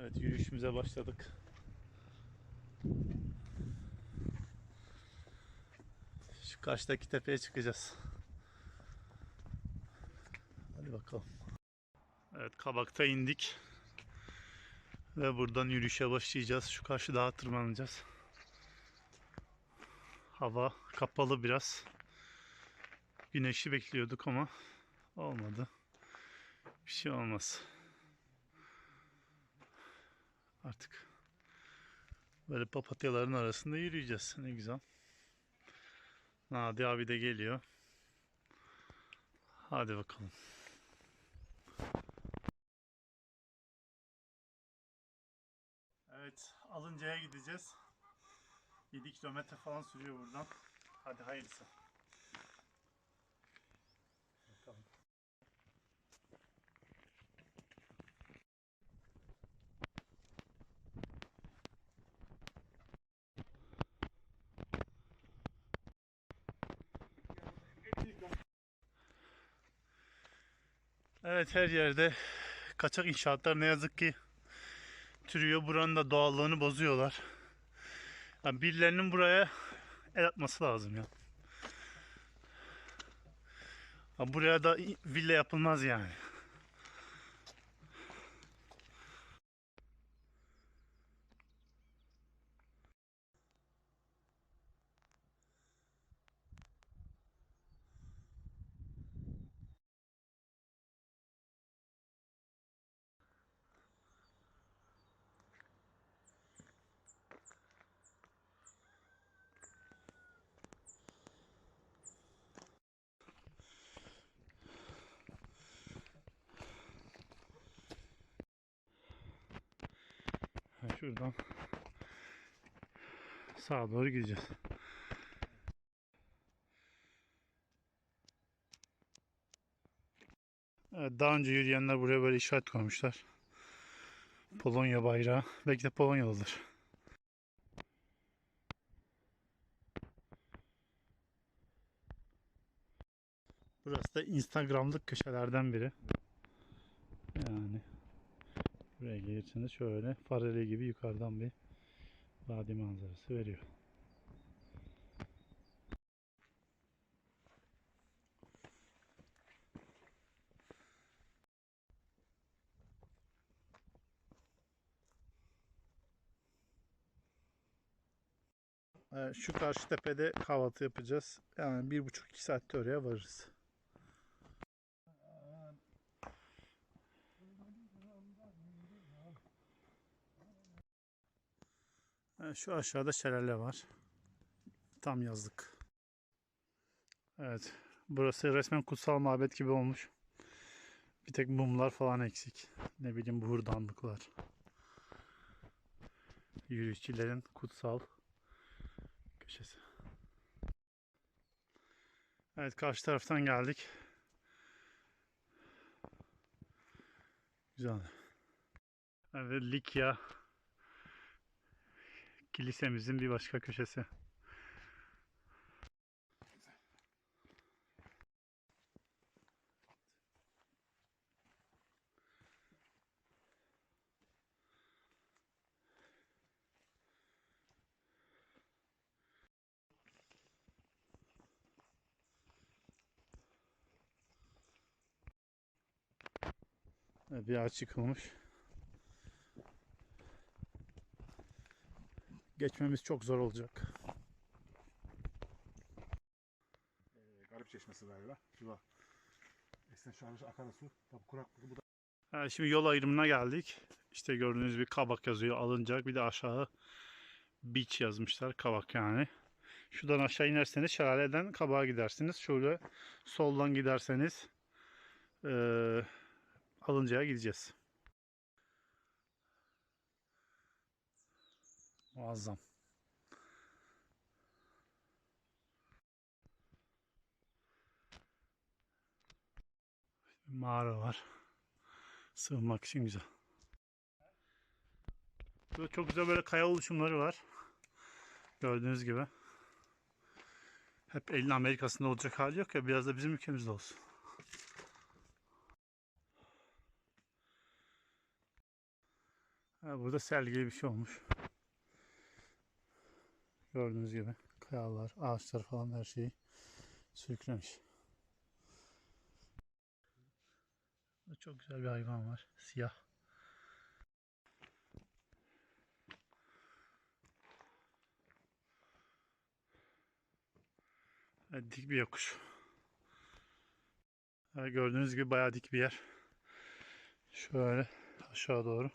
Evet yürüyüşümüze başladık. Şu karşıdaki tepeye çıkacağız. Hadi bakalım. Evet Kabak'ta indik. Ve buradan yürüyüşe başlayacağız. Şu karşı dağa tırmanacağız. Hava kapalı biraz. Güneşi bekliyorduk ama olmadı. Bir şey olmaz. Artık böyle papatyaların arasında yürüyeceğiz. Ne güzel. Nadi abi de geliyor. Hadi bakalım. Evet, Alınca'ya gideceğiz. 7 kilometre falan sürüyor buradan. Hadi hayırlısı. Evet her yerde kaçak inşaatlar ne yazık ki türüyor. Buranın da doğallığını bozuyorlar. Yani birilerinin buraya el atması lazım ya. Ya buraya da villa yapılmaz yani. Ha, Şuradan sağa doğru gideceğiz. Evet, daha önce yürüyenler buraya böyle işaret koymuşlar. Polonya bayrağı. Belki de Polonyalıdır. Burası da Instagram'lık köşelerden biri. Yani buraya gelirseniz şöyle fareli gibi yukarıdan bir vadi manzarası veriyor. Evet, şu karşı tepede kahvaltı yapacağız. Yani bir buçuk iki saatte oraya varırız. Şu aşağıda şelale var. Tam yazlık. Evet. Burası resmen kutsal mabet gibi olmuş. Bir tek mumlar falan eksik. Ne bileyim buhurdanlıklar. Yürüyüşçülerin kutsal köşesi. Evet karşı taraftan geldik. Güzel. Evet Likya kilisemizin bir başka köşesi. Bir ağaç yıkılmış. Geçmemiz çok zor olacak. Ee, Garip çeşmesi galiba. Şurada. Esen şarjı akan su. Tabi kuraklığı bu da. Ha, şimdi yol ayrımına geldik. İşte gördüğünüz bir kabak yazıyor alınacak. Bir de aşağı beach yazmışlar. Kabak yani. Şuradan aşağı inerseniz şelaleden kabağa gidersiniz. Şöyle soldan giderseniz eee alıncaya gideceğiz. Muazzam. Mağara var. Sığınmak için güzel. Burada çok güzel böyle kaya oluşumları var. Gördüğünüz gibi. Hep elin Amerika'sında olacak hali yok ya biraz da bizim ülkemizde olsun. Burada sel gibi bir şey olmuş. Gördüğünüz gibi kayalar, ağaçlar falan her şeyi sürüklemiş. Çok güzel bir hayvan var. Siyah. Evet, dik bir yokuş. Evet, gördüğünüz gibi bayağı dik bir yer. Şöyle aşağı doğru.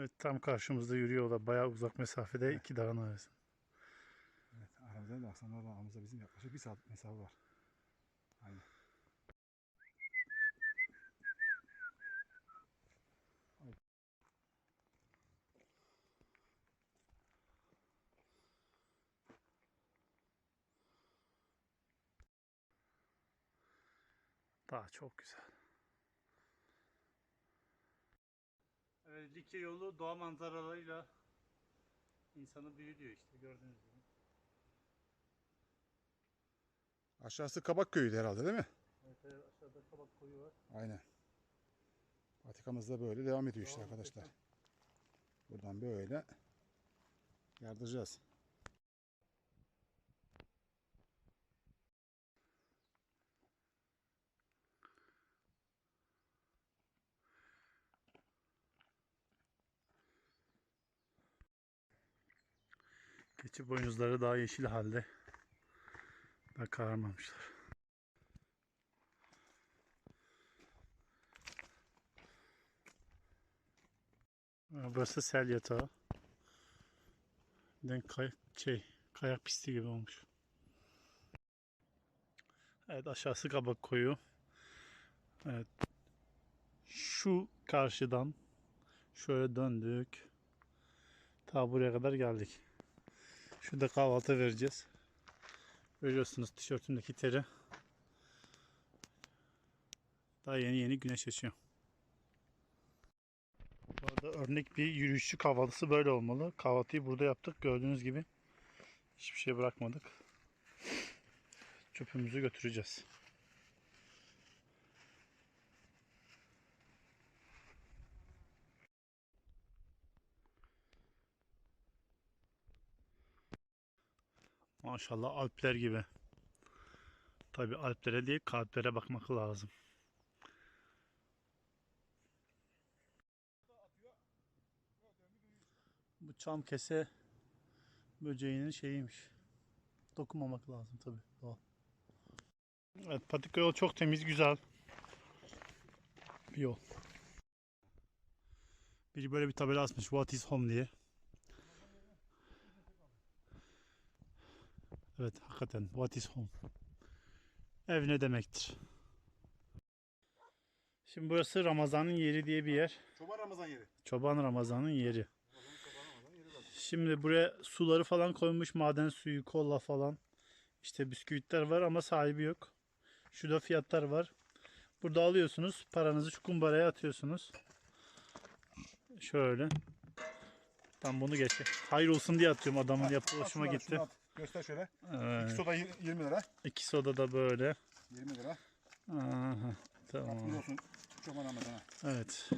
Evet tam karşımızda yürüyorlar. Bayağı uzak mesafede iki dağın arasında. Evet aramızda da aksanlar aramızda bizim yaklaşık bir saat mesafe var. Aynen. Daha çok güzel. Likya yolu doğa manzaralarıyla insanı büyülüyor işte gördüğünüz gibi. Aşağısı Kabak Köyü'ydü herhalde değil mi? Evet, evet, aşağıda kabak koyu var. Aynen. Patikamız da böyle devam ediyor işte arkadaşlar. Buradan böyle yardıracağız. Keçi boynuzları daha yeşil halde. Daha kararmamışlar. Burası sel yatağı. Den kay şey, kayak pisti gibi olmuş. Evet aşağısı kabak koyu. Evet. Şu karşıdan şöyle döndük. Ta buraya kadar geldik. Şurada kahvaltı vereceğiz. Görüyorsunuz tişörtümdeki teri. Daha yeni yeni güneş açıyor. Bu arada örnek bir yürüyüşçü kahvaltısı böyle olmalı. Kahvaltıyı burada yaptık. Gördüğünüz gibi hiçbir şey bırakmadık. Çöpümüzü götüreceğiz. Maşallah Alpler gibi. Tabi Alplere değil kalplere bakmak lazım. Bu çam kese böceğinin şeyiymiş. Dokunmamak lazım tabi. Doğal. Evet patika yol çok temiz güzel. Bir yol. Biri böyle bir tabela asmış What is home diye. Evet hakikaten what is home? Ev ne demektir? Şimdi burası Ramazan'ın yeri diye bir yer. Çoban Ramazan yeri. Çoban Ramazan'ın yeri. Şimdi buraya suları falan koymuş. Maden suyu, kola falan. İşte bisküvitler var ama sahibi yok. Şurada fiyatlar var. Burada alıyorsunuz. Paranızı şu kumbaraya atıyorsunuz. Şöyle. Ben bunu geç. Hayır olsun diye atıyorum adamın yapı Al hoşuma gitti. Göster şöyle. İki Evet. soda yir- 20 lira. İki soda da böyle. 20 lira. Aha, Tamam. tamam. olsun Çoban Ramazan'a. Evet.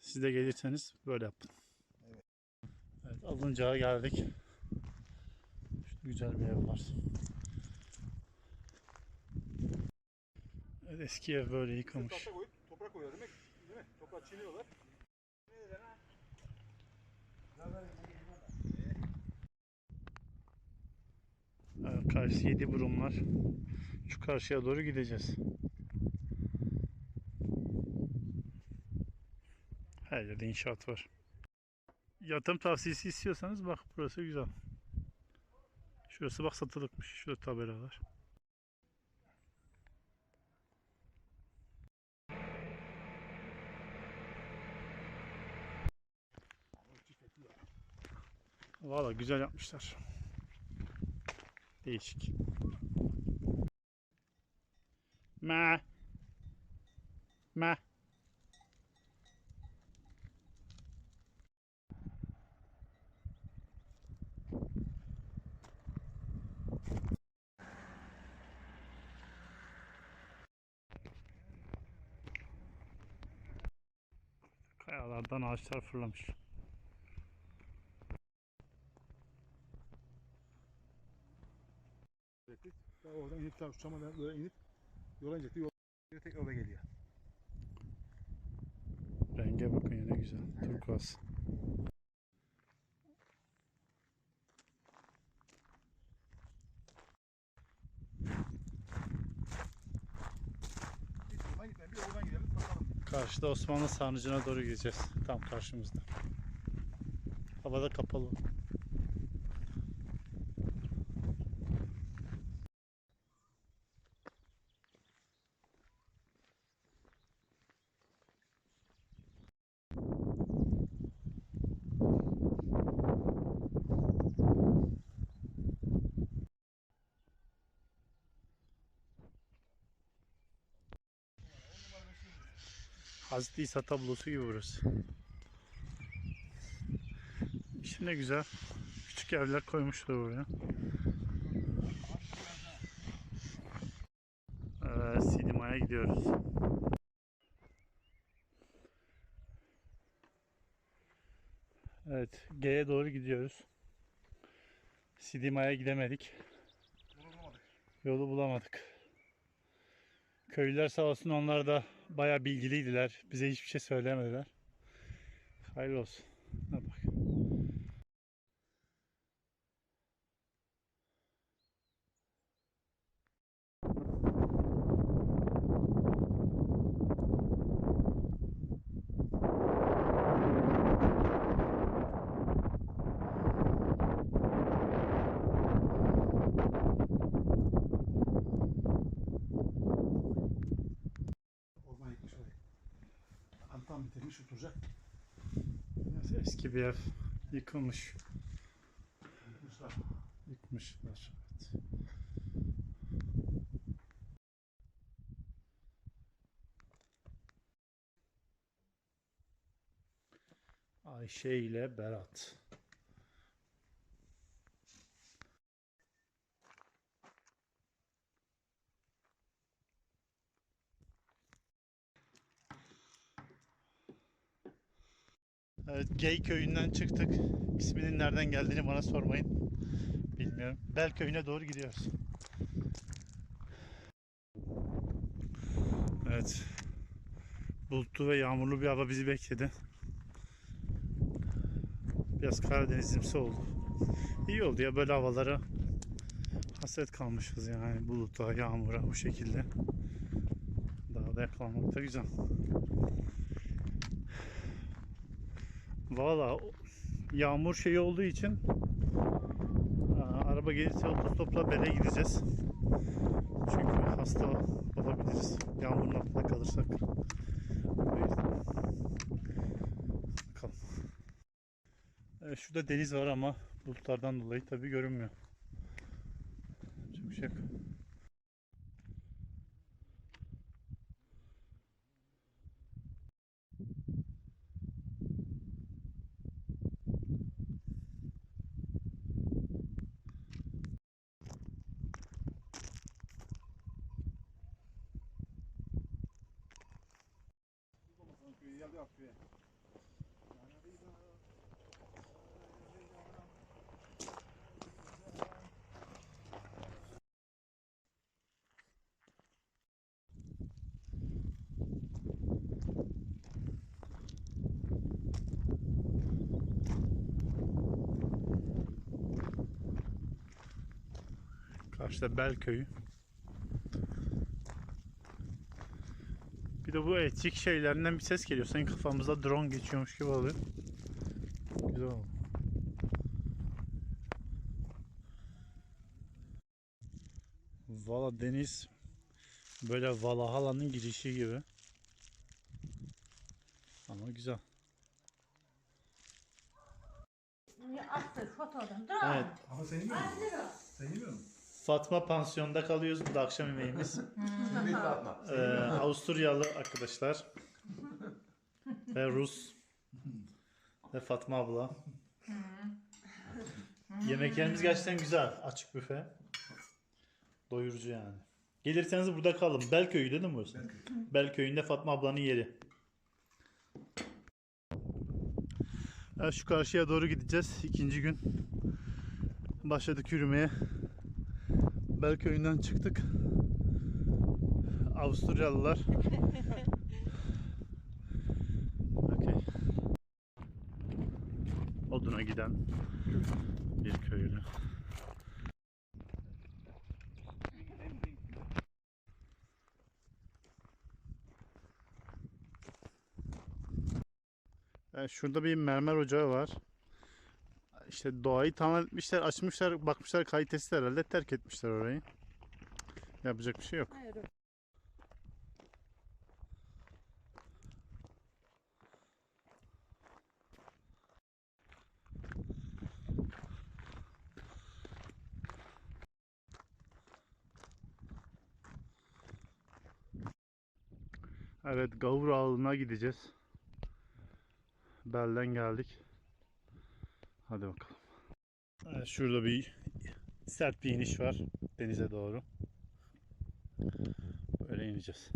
Siz de gelirseniz böyle yapın. Evet, alıncağa geldik. Şurada güzel bir ev var. Evet, eski ev böyle yıkılmış. Tahta koyup toprak koyuyor demek. Değil mi? Toprak çiğniyorlar. Evet, karşı yedi burunlar. Şu karşıya doğru gideceğiz. Her yerde inşaat var. Yatırım tavsiyesi istiyorsanız bak burası güzel. Şurası bak satılıkmış. Şurada tabelalar. Valla güzel yapmışlar. Değişik. Ma. Ma. Kayalardan ağaçlar fırlamış. Oradan inip şu çamadan böyle inip yola inecekti. Yol tekrar oraya geliyor. Renge bakın ya ne güzel. Turkuaz. Karşıda Osmanlı Sarnıcı'na doğru gideceğiz. Tam karşımızda. Havada kapalı. Hazreti İsa tablosu gibi burası. İşte ne güzel. Küçük evler koymuşlar buraya. Evet, Sidima'ya gidiyoruz. Evet, G'ye doğru gidiyoruz. Sidima'ya gidemedik. Bunu bulamadık. Yolu bulamadık. Köylüler sağ olsun onlar da bayağı bilgiliydiler. Bize hiçbir şey söylemediler. Hayırlı olsun. Ha bak. Orman yıkmış orayı. Antam bitirmiş oturacak. Eski bir ev yıkılmış. Yıkmışlar. Evet. Ayşe ile Berat. Evet, köyünden çıktık. İsminin nereden geldiğini bana sormayın. Bilmiyorum. Bel köyüne doğru gidiyoruz. Evet. Bulutlu ve yağmurlu bir hava bizi bekledi. Biraz Karadenizimsi oldu. İyi oldu ya böyle havalara hasret kalmışız yani buluta, yağmura bu şekilde. Dağda yakalamak da güzel. Valla yağmur şeyi olduğu için aa, araba gelirse otostopla bele gideceğiz. Çünkü hasta olabiliriz. Yağmurun altında kalırsak. Bakalım. Evet, şurada deniz var ama bulutlardan dolayı tabii görünmüyor. Çok şey yok. Köyü geldi bak köye. Karşıda Bel köyü. De bu etik şeylerinden bir ses geliyor. Senin kafamızda drone geçiyormuş gibi oluyor. Güzel oldu. Valla deniz böyle Valhalla'nın girişi gibi. Ama güzel. Evet. Ama sen yemiyor musun? Sen yemiyor musun? Fatma pansiyonda kalıyoruz. Bu da akşam yemeğimiz. Ee, Avusturyalı arkadaşlar ve Rus ve Fatma abla. Yemeklerimiz gerçekten güzel. Açık büfe. Doyurucu yani. Gelirseniz burada kalın. Belköy'ü değil mi burası? Belköy'ünde Fatma ablanın yeri. Evet, şu karşıya doğru gideceğiz. İkinci gün. Başladık yürümeye. Belköy'ünden çıktık. Avusturyalılar. Okey. Oduna giden bir köylü. Evet, şurada bir mermer ocağı var. İşte doğayı tamam etmişler, açmışlar, bakmışlar kalitesiz herhalde terk etmişler orayı. Yapacak bir şey yok. Hayır. Evet, Gavur Ağlı'na gideceğiz. Belden geldik. Hadi bakalım. Şurada bir sert bir iniş var denize doğru. Böyle ineceğiz.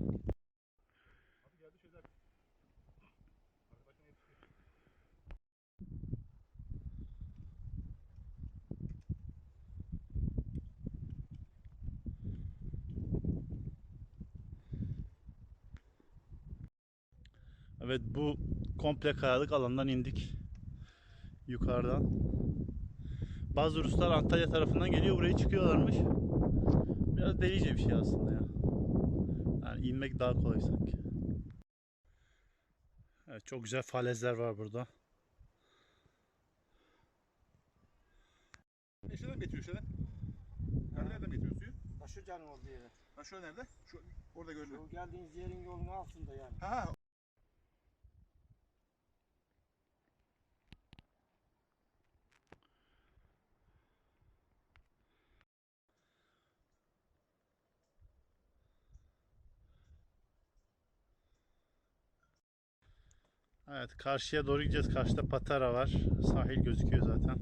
Evet bu komple kayalık alandan indik. Yukarıdan. Bazı Ruslar Antalya tarafından geliyor buraya çıkıyorlarmış. Biraz delice bir şey aslında ya. Yani inmek daha kolay sanki. Evet, çok güzel falezler var burada. Eşeden mi getiriyor eşeden? Yani nereden getiriyor suyu? Taşı canın olduğu yere. Ha şöyle nerede? Şu orada görünüyor. Şu geldiğiniz yerin yolunun altında yani. Ha ha. Evet karşıya doğru gideceğiz. Karşıda Patara var. Sahil gözüküyor zaten.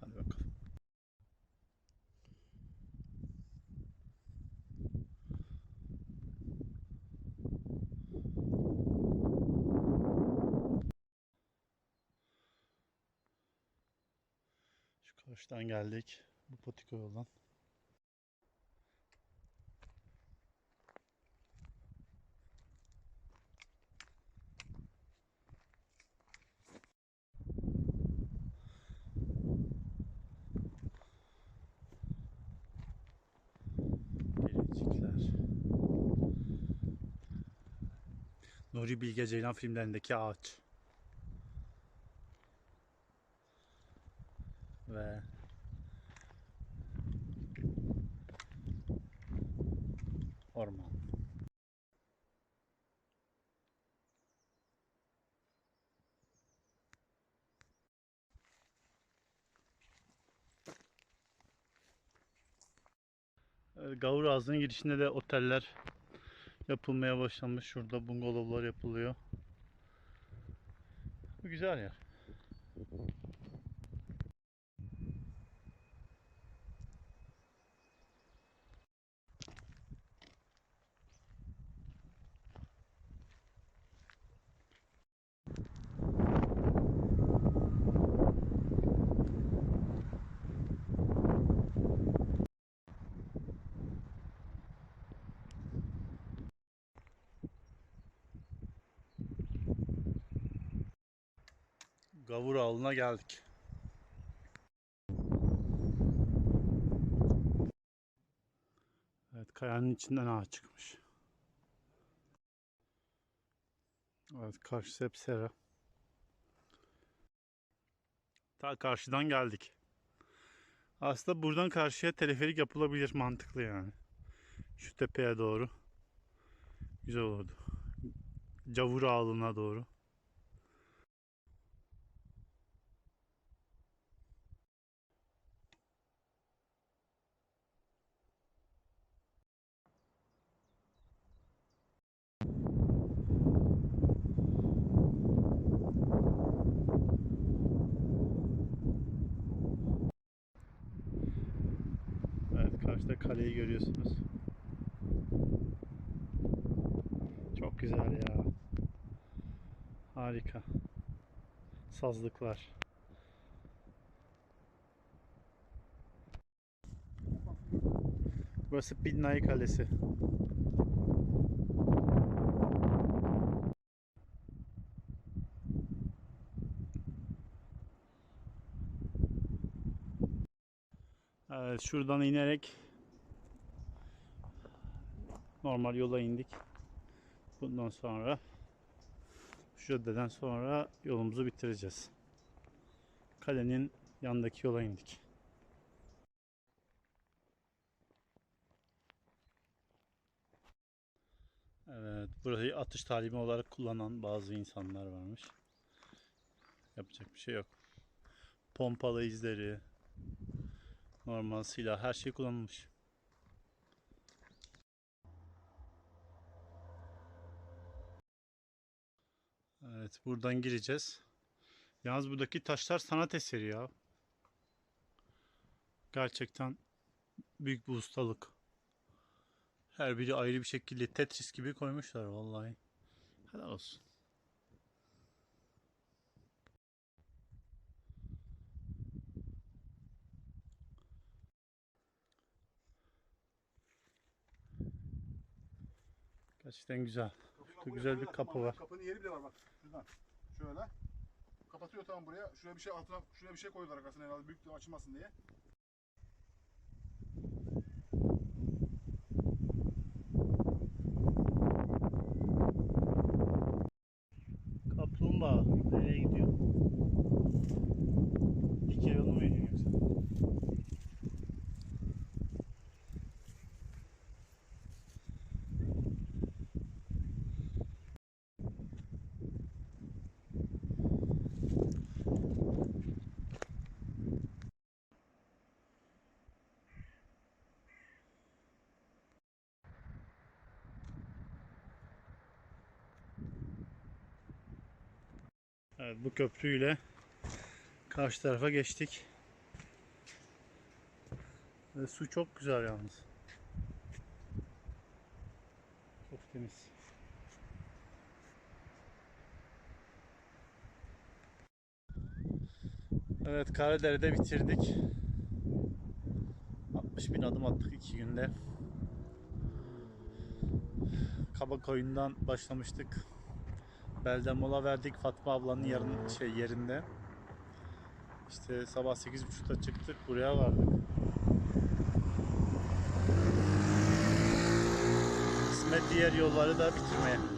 Hadi bakalım. Şu karşıdan geldik. Bu patika yoldan. Nuri Bilge Ceylan filmlerindeki ağaç. Ve orman. Evet, Gavur Ağzı'nın girişinde de oteller yapılmaya başlanmış. Şurada bungalovlar yapılıyor. Bu güzel yer. Gavur Ağlı'na geldik. Evet kayanın içinden ağaç çıkmış. Evet karşısı hep sera. Ta karşıdan geldik. Aslında buradan karşıya teleferik yapılabilir mantıklı yani. Şu tepeye doğru. Güzel olurdu. Cavur Ağlı'na doğru. Evet karşıda kaleyi görüyorsunuz. Çok güzel ya. Harika. Sazlıklar. Burası Bidnai Kalesi. Evet, şuradan inerek normal yola indik. Bundan sonra şu caddeden sonra yolumuzu bitireceğiz. Kalenin yanındaki yola indik. Evet, burayı atış talimi olarak kullanan bazı insanlar varmış. Yapacak bir şey yok. Pompalı izleri, normal silah, her şey kullanılmış. Evet, buradan gireceğiz. Yalnız buradaki taşlar sanat eseri ya. Gerçekten büyük bir ustalık. Her biri ayrı bir şekilde Tetris gibi koymuşlar vallahi. Helal olsun. Gerçekten güzel. Buraya güzel bir kapı var. Kapının yeri bile var bak. Şuradan. Şöyle. Kapatıyor tamam buraya. Şuraya bir şey altına şuraya bir şey koydular arkasına herhalde büyük açılmasın diye. Evet bu köprüyle karşı tarafa geçtik. Ve su çok güzel yalnız. Çok temiz. Evet Karadere'de bitirdik. 60 bin adım attık iki günde. Kabakoyun'dan başlamıştık. Belde mola verdik Fatma ablanın yarın şey yerinde. İşte sabah 8.30'da çıktık buraya vardık. Kısmet diğer yolları da bitirmeye.